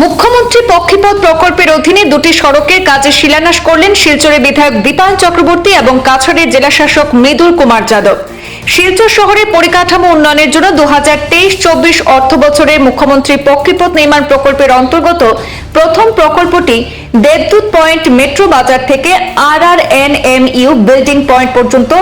মুখ্যমন্ত্রী পক্ষীপথ প্রকল্পের অধীনে দুটি সড়কের কাজে শিলান্যাস করলেন শিলচরের বিধায়ক দীপায়ন চক্রবর্তী এবং কাছাড়ের জেলাশাসক মৃদুল কুমার যাদব। শিলচর শহরের পরিকাঠামো উন্নয়নের জন্য দু হাজার তেইশ চব্বিশ অর্থ বছরে মুখ্যমন্ত্রী পক্ষীপথ নির্মাণ প্রকল্পের অন্তর্গত প্রথম প্রকল্পটি দেবদূত পয়েন্ট মেট্রো বাজার থেকে আর R N M U building point পর্যন্ত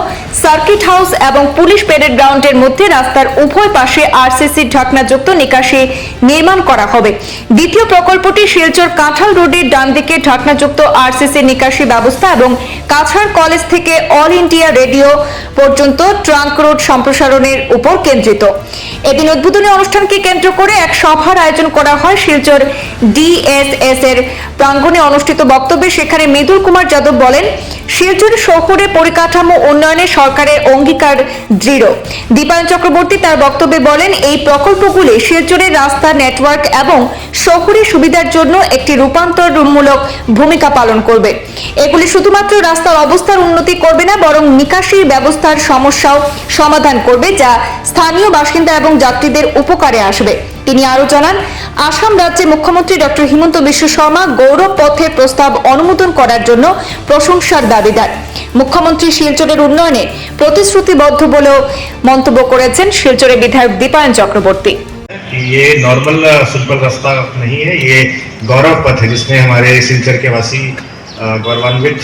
সার্কিট হাউস এবং পুলিশ প্যারেড গ্রাউন্ডের মধ্যে রাস্তার উভয় পাশে আরসিসি ঢাকনাযুক্ত নিকাশি নির্মাণ করা হবে। দ্বিতীয় প্রকল্পটি শিলচর কাঁঠাল রোডের ডান দিকে ঢাকনাযুক্ত আরসিসি নিকাশি ব্যবস্থা এবং কাছাড় কলেজ থেকে অল ইন্ডিয়া রেডিও পর্যন্ত ট্রাঙ্ক রোড সম্প্রসারণের উপর কেন্দ্রিত। এদিন উদ্বোধনী অনুষ্ঠানকে কেন্দ্র করে এক সভার আয়োজন করা হয় শিলচর ডিএসএস এর প্রাঙ্গণে। অনুষ্ঠিত বক্তব্যে সেখানে মৃদুল কুমার যাদব বলেন, শিলচর শহরে পরিকাঠামো উন্নয়নে সরকারের অঙ্গীকার দৃঢ়। দীপায়ন চক্রবর্তী তার বক্তব্যে বলেন, এই প্রকল্পগুলি শিলচরের রাস্তা, নেটওয়ার্ক এবং শহরের সুবিধার জন্য একটি রূপান্তরমূলক ভূমিকা পালন করবে। এগুলি শুধুমাত্র রাস্তার অবস্থার উন্নতি করবে না, বরং নিকাশির ব্যবস্থার সমস্যাও সমাধান করবে, যা স্থানীয় বাসিন্দা এবং যাত্রীদের উপকারে আসবে। তিনি আরো জানান আসাম রাজ্যে মুখ্যমন্ত্রী ডক্টর হিমন্ত বিশ্ব শর্মা গৌরব পথের প্রস্তাব অনুমোদন করার জন্য প্রশংসার দাবিদার মুখ্যমন্ত্রী শিলচরের উন্নয়নে প্রতিশ্রুতিবদ্ধ বলেও মন্তব্য করেছেন শিলচরের বিধায়ক দীপায়ন চক্রবর্তী कि ये नॉर्मल सिंपल रास्ता नहीं है ये गौरव पथ है जिसमें हमारे सिलचर के वासी अ, गौरवान्वित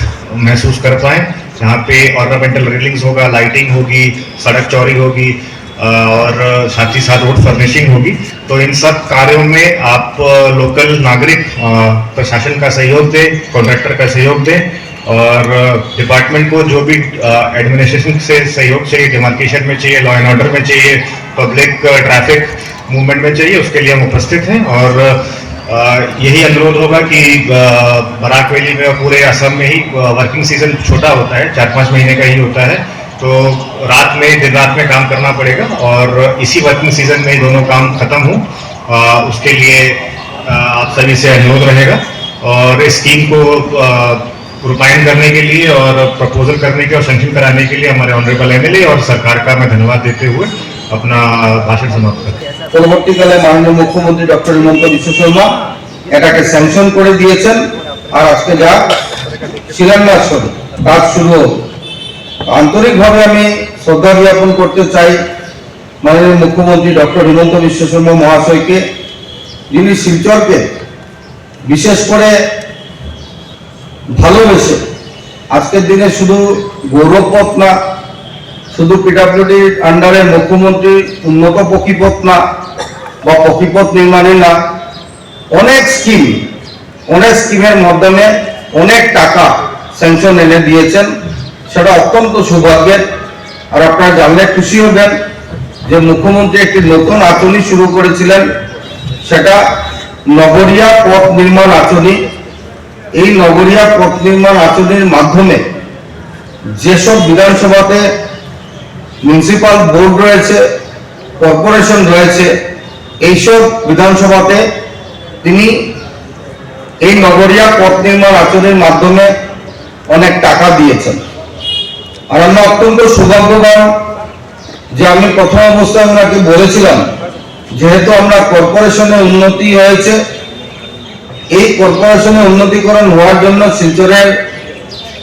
महसूस कर पाए जहाँ पे ऑर्नामेंटल रेलिंग्स होगा लाइटिंग होगी सड़क चौड़ी होगी अ, और साथ ही साथ रोड फर्निशिंग होगी। तो इन सब कार्यों में आप लोकल नागरिक प्रशासन का सहयोग दें कॉन्ट्रैक्टर का सहयोग दें, और डिपार्टमेंट को जो भी एडमिनिस्ट्रेशन से सहयोग चाहिए डिमार्केशन में चाहिए लॉ एंड ऑर्डर में चाहिए पब्लिक ट्रैफ़िक मूवमेंट में चाहिए, उसके लिए हम उपस्थित हैं। और यही अनुरोध होगा कि बराक वैली में और पूरे असम में ही वर्किंग सीज़न छोटा होता है, चार पाँच महीने का ही होता है। तो रात में दिन रात में काम करना पड़ेगा और इसी वर्किंग सीजन में ही दोनों काम खत्म हो अ, उसके लिए अ, आप सभी से अनुरोध रहेगा और इस स्कीम को अ, रूपायन करने के लिए और प्रपोजल करने के और सेंक्शन कराने के लिए हमारे ऑनरेबल एमएलए और सरकार का मैं धन्यवाद देते हुए अपना भाषण समाप्त करता हूं। পরবর্তীকালে মাননীয় মুখ্যমন্ত্রী ডক্টর হিমন্ত বিশ্ব শর্মা এটাকে স্যাংশন করে দিয়েছেন আর আজকে যা শিলান্যাস হবে কাজ শুরু হবে আন্তরিকভাবে আমি শ্রদ্ধা জ্ঞাপন করতে চাই মাননীয় মুখ্যমন্ত্রী ডক্টর হিমন্ত বিশ্ব শর্মা মহাশয়কে, যিনি শিলচরকে বিশেষ করে ভালোবেসে আজকের দিনে শুধু গৌরবপথ না, শুধু পিডাব্লিউডির আন্ডারে মুখ্যমন্ত্রী উন্নত পক্ষীপথ না বা পক্ষীপথ নির্মাণে না, অনেক স্কিম, অনেক স্কিমের মাধ্যমে অনেক টাকা স্যাংশন এনে দিয়েছেন। সেটা অত্যন্ত সৌভাগ্যের। আর আপনারা জানলে খুশি হবেন যে মুখ্যমন্ত্রী একটি নতুন আঁচনি শুরু করেছিলেন। সেটা নগরিয়া পথ নির্মাণ আঁচনি। এই নগরিয়া পথ নির্মাণ আঁচনির মাধ্যমে যেসব বিধানসভাতে মিউনিসিপাল বোর্ড রয়েছে কর্পোরেশন রয়েছে, এইসব বিধানসভাতে তিনি এই নগরিয়া পথ নির্মাণ আচরণের মাধ্যমে অনেক টাকা দিয়েছেন। আর আমরা অত্যন্ত সৌভাগ্যবান যে আমি প্রথম অবস্থায় ওনাকে বলেছিলাম, যেহেতু আমরা কর্পোরেশনে উন্নতি হয়েছে, এই কর্পোরেশনে উন্নতিকরণ হওয়ার জন্য শিলচরের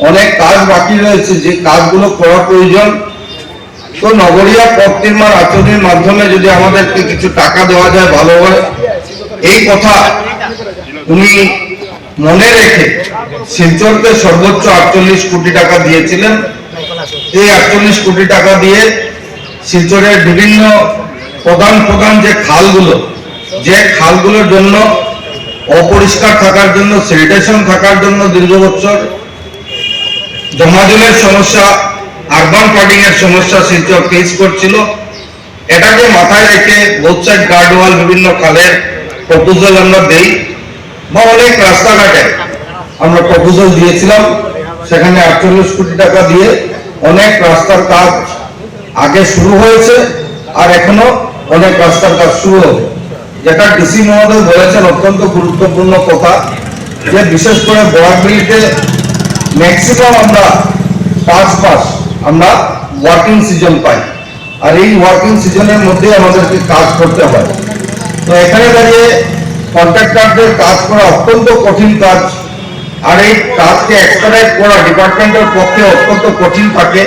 অনেক কাজ বাকি রয়েছে, যে কাজগুলো করা প্রয়োজন। তো নগরিয়া নির্মাণ আচরণের মাধ্যমে যদি আমাদেরকে কিছু টাকা দেওয়া যায় ভালো হয়, এই কথা উনি মনে রেখে শিলচরকে সর্বোচ্চ আটচল্লিশ কোটি টাকা দিয়েছিলেন। এই আটচল্লিশ কোটি টাকা দিয়ে শিলচরের বিভিন্ন প্রধান প্রধান যে খালগুলো, যে খালগুলোর জন্য অপরিষ্কার থাকার জন্য স্যানিটেশন থাকার জন্য দীর্ঘ বছর জমাজলের সমস্যা আরবান প্লাটিং এর সমস্যা শিলচর ফেস করছিল। এটাকে মাথায় রেখে বোথ সাইড গার্ড ওয়াল বিভিন্ন খালের প্রপোজাল আমরা দেই বা অনেক রাস্তাঘাটে আমরা প্রপোজাল দিয়েছিলাম। সেখানে আটচল্লিশ কোটি টাকা দিয়ে অনেক রাস্তার কাজ আগে শুরু হয়েছে আর এখনও অনেক রাস্তার কাজ শুরু হবে। যেটা ডিসি মহোদয় বলেছেন অত্যন্ত গুরুত্বপূর্ণ কথা যে বিশেষ করে বরাকবিলিতে ম্যাক্সিমাম আমরা পাঁচ মাস আমরা ওয়ার্কিং সিজন পাই। আর এই ওয়ার্কিং সিজনের মধ্যে আমাদেরকে কাজ করতে হয়। তো এখানে দাঁড়িয়ে কন্ট্রাক্টরদের কাজ করা অত্যন্ত কঠিন কাজ। আর এই কাজকে এক্সপারাইজ করা ডিপার্টমেন্টের পক্ষে অত্যন্ত কঠিন থাকে।